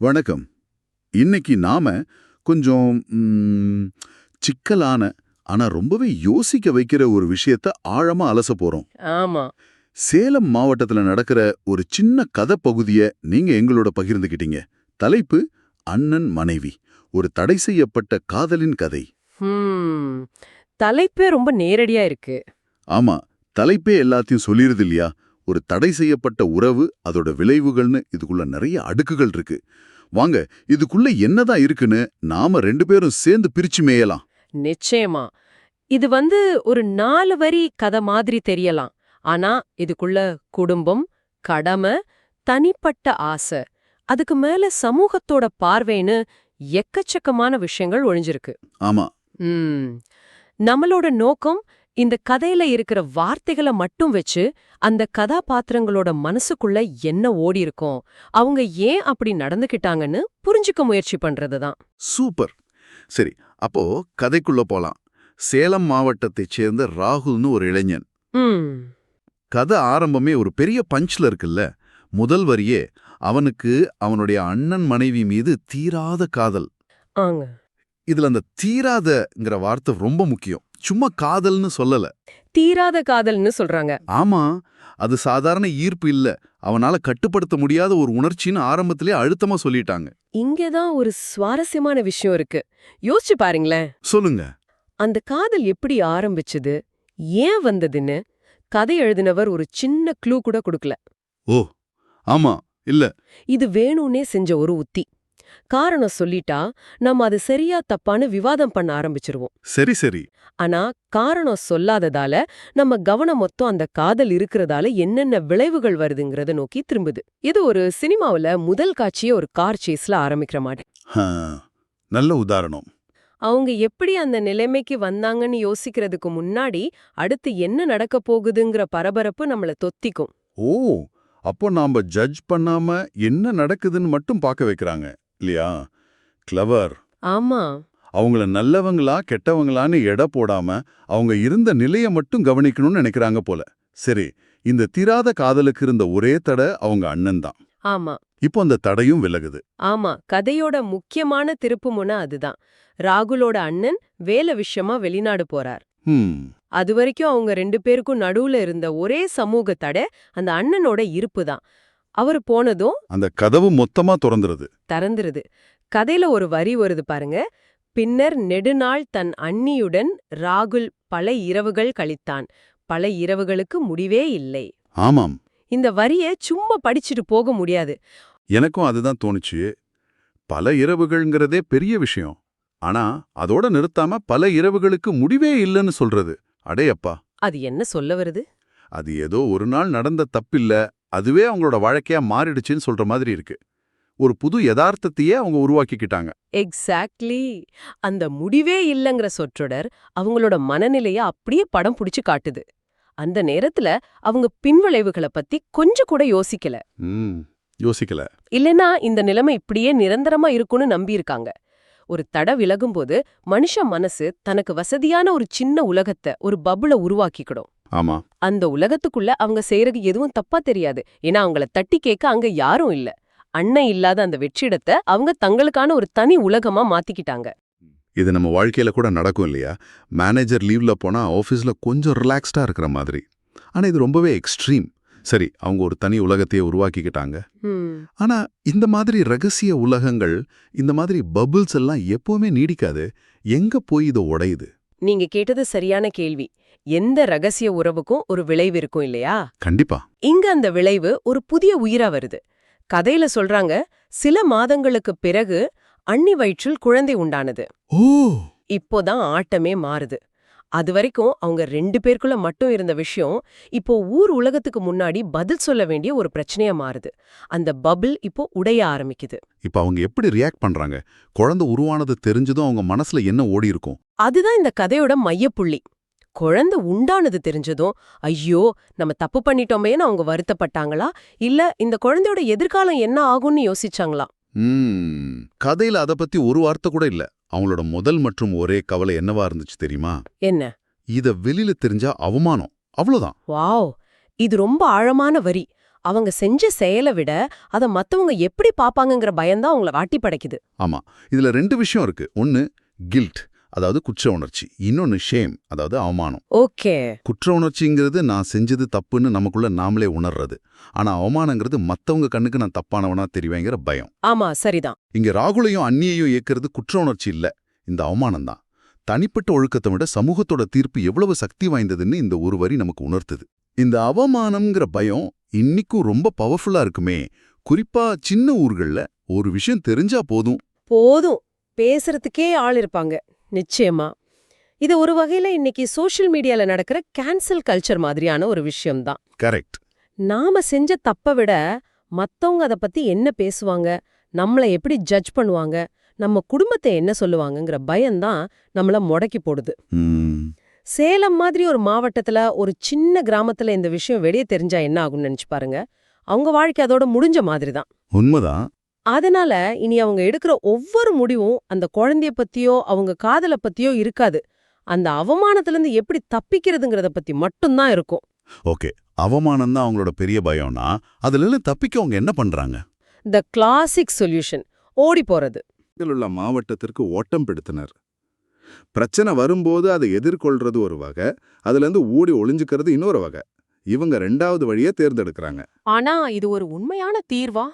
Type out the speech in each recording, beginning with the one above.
வணக்கம். இன்னைக்கு நாம கொஞ்சம் சிக்கலான ஆனா ரொம்பவே யோசிக்க வைக்கிற ஒரு விஷயத்த ஆழமா அலச போறோம். ஆமா. சேலம் மாவட்டத்துல நடக்கிற ஒரு சின்ன கதை பகுதிய நீங்க எங்களோட பகிர்ந்துக்கிட்டீங்க தலைப்பு அண்ணன் மனைவி ஒரு தடை செய்யப்பட்ட காதலின் கதை. தலைப்பே ரொம்ப நேரடியா இருக்கு. ஆமா தலைப்பே எல்லாத்தையும் சொல்லிருது இல்லையா? ஒரு தடை செய்யப்பட்ட உறவு அதோட விளைவுகள்னு இதுக்குள்ள நிறைய அடுக்குகள் இருக்கு. வாங்க இதுக்குள்ள என்னதான் இருக்குன்னு நாம ரெண்டு பேரும் சேர்ந்து பிரிச்சு மேயலாம். நிச்சயமா. இது வந்து ஒரு நாலு வரி கதை மாதிரி தெரியலாம். ஆனா இதுக்குள்ள குடும்பம் கடமை தனிப்பட்ட ஆசை அதுக்கு மேல சமூகத்தோட பார்வைன்னு எக்கச்சக்கமான விஷயங்கள் ஒழிஞ்சிருக்கு. ஆமா. நம்மளோட நோக்கம் இந்த கதையில இருக்கிற வார்த்தைகளை மட்டும் வச்சு அந்த கதாபாத்திரங்களோட மனசுக்குள்ள என்ன ஓடி இருக்கும் அவங்க ஏன் அப்படி நடந்துக்கிட்டாங்கன்னு புரிஞ்சுக்க முயற்சி பண்றதுதான் சூப்பர். சரி அப்போ கதைக்குள்ள போலாம். சேலம் மாவட்டத்தைச் சேர்ந்த ராகுல்னு ஒரு இளைஞன். கதை ஆரம்பமே ஒரு பெரிய பஞ்ச்ல இருக்குல்ல. முதல் வரியே அவனுக்கு அவனுடைய அண்ணன் மனைவி மீது தீராத காதல். இதுல அந்த தீராதங்கிற வார்த்தை ரொம்ப முக்கியம். சும்மா காதல்னு சொல்லல. தீராத காதல்னு சொல்றாங்க. ஆமா அது சாதாரண ஈர்ப்பு இல்ல. அவனால கட்டுப்படுத்த முடியாத ஒரு உணர்ச்சின்னு ஆரம்பத்திலே அழுத்தமா சொல்லிட்டாங்க. இங்கதான் ஒரு சுவாரஸ்யமான விஷயம் இருக்கு. யோசிச்சு பாருங்களேன். சொல்லுங்க. அந்த காதல் எப்படி ஆரம்பிச்சது? ஏன் வந்ததுன்னு கதை எழுதினவர் ஒரு சின்ன க்ளூ கூட கொடுக்கல. ஓ ஆமா இல்ல. இது வேணும்னே செஞ்ச ஒரு உத்தி. காரணம் சொல்லிட்டா நம்ம அது சரியா தப்பான்னு விவாதம் பண்ண ஆரம்பிச்சிருவோம். சரி சரி. ஆனா காரணம் சொல்லாததால நம்ம கவனம் மொத்தம் அந்த காதல் இருக்கிறதால என்னென்ன விளைவுகள் வருதுங்கிறத நோக்கி திரும்புது. இது ஒரு சினிமாவுல முதல் காட்சியே ஒரு கார் சேஸ்ல ஆரம்பிக்கிற மாதிரி. நல்ல உதாரணம். அவங்க எப்படி அந்த நிலைமைக்கு வந்தாங்கன்னு யோசிக்கிறதுக்கு முன்னாடி அடுத்து என்ன நடக்க போகுதுங்கிற பரபரப்பு நம்மள தொத்திக்கும். ஓ அப்போ நாம ஜட்ஜ் பண்ணாம என்ன நடக்குதுன்னு மட்டும் பார்க்க வைக்கிறாங்க. இல்லையா? கிளவர் ஆமா. அவங்கள நல்லவங்களா கெட்டவங்களான்னு எடை போடாம அவங்க இருந்த நிலைய மட்டும் கவனிக்கணும்னு நினைக்கிறாங்க போல. சரி இந்த தீராத காதலுக்கு இருந்த ஒரே தடை அவங்க அண்ணன் தான். ஆமா. இப்போ அந்த தடையும் விலகுது. ஆமா கதையோட முக்கியமான திருப்புமுனை அதுதான். ராகுலோட அண்ணன் வேலை விஷயமா வெளிநாடு போறார். அது வரைக்கும் அவங்க ரெண்டு பேருக்கும் நடுவுல இருந்த ஒரே சமூக தடை அந்த அண்ணனோட இருப்பு தான். அவர் போனதும் அந்த கதவு மொத்தமா திறந்துருது. திறந்துருது. கதையில ஒரு வரி வருது பாருங்க. பின்னர் நெடுநாள் தன் அண்ணியுடன் ராகுல் பல இரவுகள் கழித்தான். பல இரவுகளுக்கு முடிவே இல்லை. ஆமாம். இந்த வரிய சும்மா படிச்சுட்டு போக முடியாது. எனக்கும் அதுதான் தோணுச்சு. பல இரவுகள்ங்கிறதே பெரிய விஷயம். ஆனா அதோட நிறுத்தாம பல இரவுகளுக்கு முடிவே இல்லைன்னு சொல்றது. அடேயப்பா. அது என்ன சொல்ல வருது? அது ஏதோ ஒரு நாள் நடந்த தப்பில்ல. அதுவே அவங்களோட வாழ்க்கையா மாறிடுச்சுன்னு சொல்ற மாதிரி இருக்கு. ஒரு புது யதார்த்தத்தையே அவங்க உருவாக்கிக்கிட்டாங்க. எக்ஸாக்ட்லி அந்த முடிவே இல்லைங்கிற சொற்றொடர் அவங்களோட மனநிலைய அப்படியே படம் புடிச்சு காட்டுது. அந்த நேரத்துல அவங்க பின்விளைவுகளை பத்தி கொஞ்சம் கூட யோசிக்கல. யோசிக்கல. இல்லனா இந்த நிலைமை இப்படியே நிரந்தரமா இருக்கும்னு நம்பியிருக்காங்க. ஒரு தடை விலகும்போது மனுஷ மனசு தனக்கு வசதியான ஒரு சின்ன உலகத்தை ஒரு பபுள உருவாக்கிக்கிடும். ஆமா. அந்த உலகத்துக்குள்ள அவங்க செய்யறது எதுவும் தப்பா தெரியாது. ஏன்னா அவங்கள தட்டி கேட்க அங்க யாரும் இல்ல. அண்ணன் இல்லாத அந்த வெற்றிடத்தை அவங்க தங்களுக்கான ஒரு தனி உலகமா மாத்திக்கிட்டாங்க. இது நம்ம வாழ்க்கையில கூட நடக்கும் இல்லையா? மேனேஜர் லீவ்ல போனா ஆஃபீஸ்ல கொஞ்சம் ரிலாக்ஸ்டா இருக்கிற மாதிரி. ஆனா இது ரொம்பவே எக்ஸ்ட்ரீம் சரி அவங்க ஒரு தனி உலகத்தையே உருவாக்கிக்கிட்டாங்க. ஆனா இந்த மாதிரி ரகசிய உலகங்கள் இந்த மாதிரி பபிள்ஸ் எல்லாம் எப்பவுமே நீடிக்காது. எங்க போய் இது உடையுது? நீங்க கேட்டது சரியான கேள்வி. எந்த ரகசிய உறவுக்கும் ஒரு விளைவு இருக்கும் இல்லையா? கண்டிப்பா. இங்க அந்த விளைவு ஒரு புதிய உயிரா வருது. கதையில சொல்றாங்க சில மாதங்களுக்கு பிறகு அண்ணி வயிற்றில் குழந்தை உண்டானது. ஓ! இப்போதான் ஆட்டமே மாறுது. அது வரைக்கும் அவங்க ரெண்டு பேருக்குள்ள மட்டும் இருந்த விஷயம் இப்போ ஊர் உலகத்துக்கு முன்னாடி பதில் சொல்ல வேண்டிய ஒரு பிரச்சனையா மாறுது. அந்த பபிள் இப்போ உடைய ஆரம்பிக்குது. இப்ப அவங்க எப்படி ரியாக்ட் பண்றாங்க? குழந்தை உருவானது தெரிஞ்சதும் அவங்க மனசுல என்ன ஓடி இருக்கும்? அதுதான் இந்த கதையோட மையப்புள்ளி. குழந்தை உண்டானது தெரிஞ்சதும் ஐயோ நம்ம தப்பு பண்ணிட்டோமேன்னு அவங்க வருத்தப்பட்டாங்களா? இல்ல இந்த குழந்தையோட எதிர்காலம் என்ன ஆகும்னு யோசிச்சாங்களா? கதையில அத பத்தி ஒரு வார்த்தை கூட இல்ல. அவங்களோட முதல் மற்றும் ஒரே கவலை என்னவா இருந்துச்சு தெரியுமா? என்ன? இத வெளியில தெரிஞ்சா அவமானம். அவ்வளவுதான். வாவ்! இது ரொம்ப ஆழமான வரி. அவங்க செஞ்ச செயலை விட அத மத்தவங்க எப்படி பாப்பாங்கங்கிற பயம்தான் அவங்கள வாட்டி படைக்குது. ஆமா. இதுல ரெண்டு விஷயம் இருக்கு. ஒன்னு கில்ட் அதாவது குற்ற உணர்ச்சி. இன்னொன்னு ஷேம் அதாவது அவமானம். ஓகே. குற்ற உணர்ச்சிங்கிறது நான் செஞ்சது தப்புன்னு நமக்குள்ள நாமளே உணர்றது. ஆனா அவமானங்கிறது மத்தவங்க கண்ணுக்கு நான் தப்பானவனா தெரிவேங்கிற பயம். ஆமா சரிதான். இங்க ராகுலையும் அந்நியையும் இயக்கிறது குற்ற உணர்ச்சி இல்ல. இந்த அவமானம் தான் தனிப்பட்ட ஒழுக்கத்தை விட சமூகத்தோட தீர்ப்பு எவ்வளவு சக்தி வாய்ந்ததுன்னு இந்த ஒரு வரி நமக்கு உணர்த்துது. இந்த அவமானம்ங்கிற பயம் இன்னிக்கும் ரொம்ப பவர்ஃபுல்லா இருக்குமே. குறிப்பா சின்ன ஊர்கள்ல ஒரு விஷயம் தெரிஞ்சா போதும். போதும். பேசுறதுக்கே ஆள் இருப்பாங்க. நிச்சயமா. இது ஒரு வகையில இன்னைக்கு சோஷியல் மீடியால நடக்கிற கேன்சல் கல்ச்சர் மாதிரியான ஒரு விஷயம்தான். கரெக்ட் நாம செஞ்ச தப்ப விட மத்தவங்க அத பத்தி என்ன பேசுவாங்க நம்மள எப்படி ஜட்ஜ் பண்ணுவாங்க நம்ம குடும்பத்தை என்ன சொல்லுவாங்கங்கிற பயம்தான் நம்மள முடக்கி போடுது. சேலம் மாதிரி ஒரு மாவட்டத்துல ஒரு சின்ன கிராமத்துல இந்த விஷயம் வெளியே தெரிஞ்சா என்ன ஆகும்னு நினைச்சு பாருங்க. அவங்க வாழ்க்கை அதோட முடிஞ்ச மாதிரி தான் உண்மைதான். அதனால இனி அவங்க எடுக்கிற ஒவ்வொரு முடிவும் அந்த குழந்தைய பத்தியோ அவங்க காதல பத்தியோ இருக்காது. அந்த அவமானத்துல இருந்து எப்படி தப்பிக்கிறதுங்கிறத பத்தி மட்டும்தான் இருக்கும். ஓகே. அவமானம் தான் அவங்களோட பெரிய பயம்னா அதுல இருந்து தப்பிக்க அவங்க என்ன பண்றாங்க? த கிளாசிக் சொல்யூஷன் ஓடி போறது. உள்ள மாவட்டத்திற்கு ஓட்டம் பிடித்தனர். பிரச்சனை வரும்போது அதை எதிர்கொள்றது ஒரு வகை அதுலேருந்து ஓடி ஒளிஞ்சுக்கிறது இன்னொரு வகை. இவங்க ரெண்டாவது வழியை தேர்ந்தெடுக்கிறாங்க. ஆனா இது ஒரு உண்மையான தீர்வா?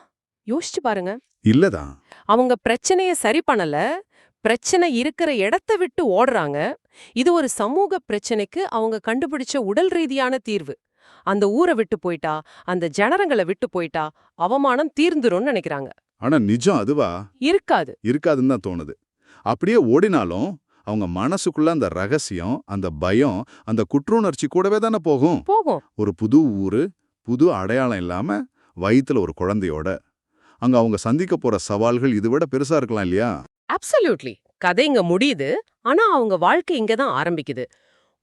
யோசிச்சு பாருங்க. இல்லதான். அவங்க பிரச்சனைய சரி பண்ணல. பிரச்சனை இருக்கிற இடத்த விட்டு ஓடுறாங்க. இது ஒரு சமூக பிரச்சனைக்கு அவங்க கண்டுபிடிச்ச உடல் ரீதியான தீர்வு. அந்த ஊரை விட்டு போயிட்டா அந்த ஜனரங்களை விட்டு போயிட்டா அவமானம் தீர்ந்துரும்னு நினைக்கிறாங்க. ஆனா நிஜம் அதுவா? இருக்காது. இருக்காதுன்னு தான் தோணுது. அப்படியே ஓடினாலும் அவங்க மனசுக்குள்ள அந்த ரகசியம் அந்த பயம் அந்த குற்றுணர்ச்சி கூடவே தானே போகும். போகும். ஒரு புது ஊரு புது அடையாளம் இல்லாம வயித்துல ஒரு குழந்தையோட அங்க அவங்க சந்திக்க போற சவால்கள் இதை விட பெருசா இருக்கலாம் இல்லையா? அப்சல்யூட்லி கதை இங்க முடியுது. ஆனா அவங்க வாழ்க்கை இங்க தான் ஆரம்பிக்குது.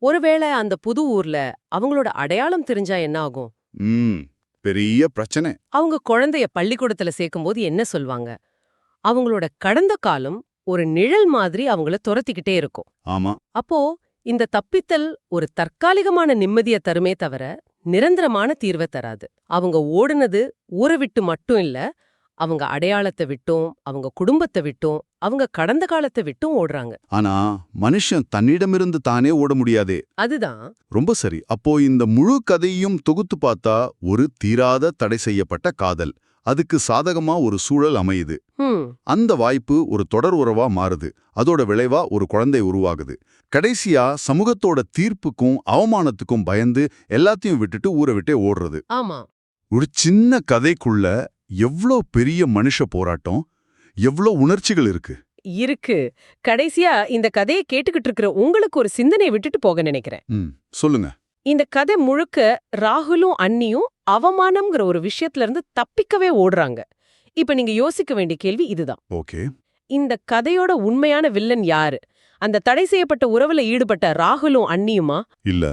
ஒருவேளை அந்த புது ஊர்ல அவங்களோட அடையாளம் தெரிஞ்சா என்ன ஆகும்? ம் பெரிய பிரச்சனை. அவங்க குழந்தைய பள்ளிக்கூடத்துல சேர்க்கும்போது என்ன சொல்வாங்க? அவங்களோட கடந்த காலம் ஒரு நிழல் மாதிரி அவங்கள துரத்திக்கிட்டே இருக்கும். ஆமா. அப்போ இந்த தப்பித்தல் ஒரு தற்காலிகமான நிம்மதிய தருமே தவிர நிரந்தரமான தீர்வை தராது. அவங்க ஓடுனது ஊரை விட்டு மட்டும் இல்ல அவங்க அடையாளத்தை விட்டும் அவங்க குடும்பத்தை விட்டும் அவங்க கடந்த காலத்தை விட்டும் ஓடுறாங்க. ஆனா மனுஷன் தன்னிடமிருந்து தானே ஓட முடியாதே. அதுதான். ரொம்ப சரி. அப்போ இந்த முழு கதையும் தொகுத்து பார்த்தா ஒரு தீராத தடை செய்யப்பட்ட காதல். அதுக்கு சாதகமா ஒரு சூழல் அமையுது. அந்த வாய்ப்பு ஒரு தொடர் உறவா மாறுது. அதோட விளைவா ஒரு குழந்தை உருவாகுது. கடைசியா சமூகத்தோட தீர்ப்புக்கும் அவமானத்துக்கும் பயந்து எல்லாத்தையும் விட்டுட்டு ஊரை விட்டே ஓடுறது. ஆமா. ஒரு சின்ன கதைக்குள்ள எவ்ளோ பெரிய மனுஷ போராட்டம் எவ்ளோ உணர்ச்சிகள் இருக்கு. இருக்கு. கடைசியா இந்த கதையை கேட்டுக்கிட்டு இருக்கிற உங்களுக்கு ஒரு சிந்தனையை விட்டுட்டு போக நினைக்கிறேன். சொல்லுங்க. இந்த கதை முழுக்க ராகுலும் அன்னியும் அவமானம்ங்கிற ஒரு விஷயத்துல இருந்து தப்பிக்கவே ஓடுறாங்க. இப்ப நீங்க யோசிக்க வேண்டிய கேள்வி இதுதான். ஓகே. இந்த கதையோட உண்மையான வில்லன் யாரு? அந்த தடை செய்யப்பட்ட உறவுல ஈடுபட்ட ராகுலும் அன்னியுமா? இல்ல.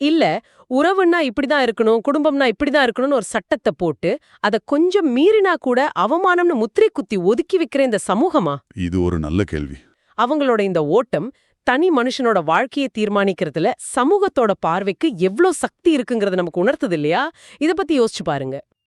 இல்ல உறவுன்னா இப்படிதான் இருக்கணும் குடும்பம்னா இப்படிதான் இருக்கணும்னு ஒரு சட்டத்தை போட்டு அத கொஞ்சம் மீறினா கூட அவமானம்னு முத்திரை குத்தி ஒதுக்கி வைக்கிற இந்த சமூகமா? இது ஒரு நல்ல கேள்வி. அவங்களோட இந்த ஓட்டம் தனி மனுஷனோட வாழ்க்கையை தீர்மானிக்கிறதுல சமூகத்தோட பார்வைக்கு எவ்ளோ சக்தி இருக்குங்கறத நமக்கு உணர்த்தது இல்லையா? இத பத்தி யோசிச்சு பாருங்க.